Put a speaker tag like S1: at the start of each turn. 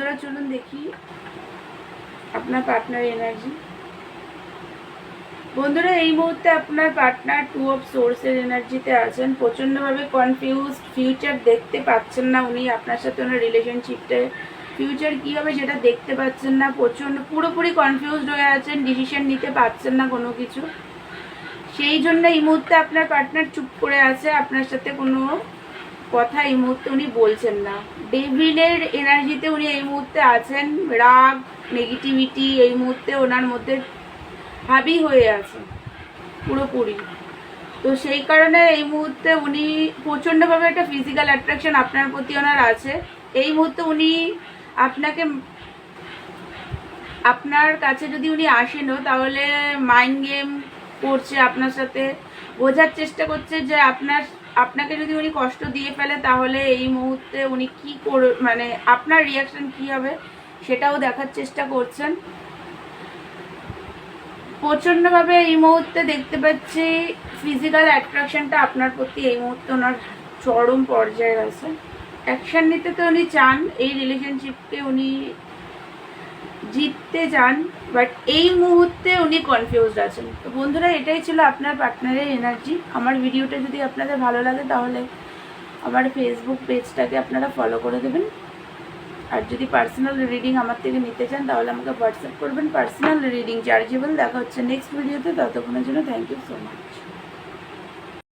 S1: বন্ধুরা চলুন দেখি আপনার পার্টনার এনার্জি বন্ধুরা, এই মুহূর্তে আপনার পার্টনার টু অফ সোর্সের এনার্জিতে আছেন। প্রচণ্ডভাবে কনফিউজ ফিউচার দেখতে পাচ্ছেন না উনি। আপনার সাথে ওনার রিলেশনশিপটা ফিউচার কী হবে সেটা দেখতে পাচ্ছেন না। প্রচণ্ড, পুরোপুরি কনফিউজড হয়ে আছেন ডিসিশন নিতে পারছেন না কোনো কিছু। সেই জন্য এই মুহূর্তে আপনার পার্টনার চুপ করে আছে। আপনার সাথে কোনো কথা এই মুহূর্তে উনি বলছেন না। ডেভিলের এনার্জিতে উনি এই মুহূর্তে আছেন, রাগ নেগেটিভিটি এই মুহূর্তে ওনার মধ্যে হাবি হয়ে আছে, পুরোপুরি। তো সেই কারণে এই মুহূর্তে উনি প্রচণ্ডভাবে একটা ফিজিক্যাল অ্যাট্রাকশন আপনার প্রতি ওনার আছে। এই মুহূর্তে উনি আপনাকে আপনার কাছে যদি উনি আসেনও, তাহলে মাইন্ড গেম করছে, আপনার সাথে বোঝার চেষ্টা করছে যে আপনার, আপনাকে যদি উনি কষ্ট দিয়ে ফেলে তাহলে এই মুহূর্তে উনি কি কর মানে আপনার রিয়াকশন কি হবে সেটাও দেখার চেষ্টা করছেন। প্রচণ্ডভাবে এই মুহূর্তে দেখতে পাচ্ছি ফিজিক্যাল অ্যাট্রাকশনটা আপনার প্রতি এই মুহূর্তে ওনার চরম পর্যায়ে আছে অ্যাকশন নিতে তো উনি চান, এই রিলেশনশিপকে উনি জিততে চান বাট এই মুহূর্তে উনি কনফিউজড আছেন। তো বন্ধুরা, এটাই ছিল আপনার পার্টনারের এনার্জি আমার ভিডিওটা যদি আপনাদের ভালো লাগে, তাহলে আমার ফেসবুক পেজটাকে আপনারা ফলো করে দেবেন। আর যদি পার্সোনাল রিডিং আমার থেকে নিতে চান, তাহলে আমাকে হোয়াটসঅ্যাপ করবেন। পার্সোনাল রিডিং চার্জেবল দেখা হচ্ছে নেক্সট ভিডিওতে ততক্ষণের জন্য থ্যাংক ইউ সো মাচ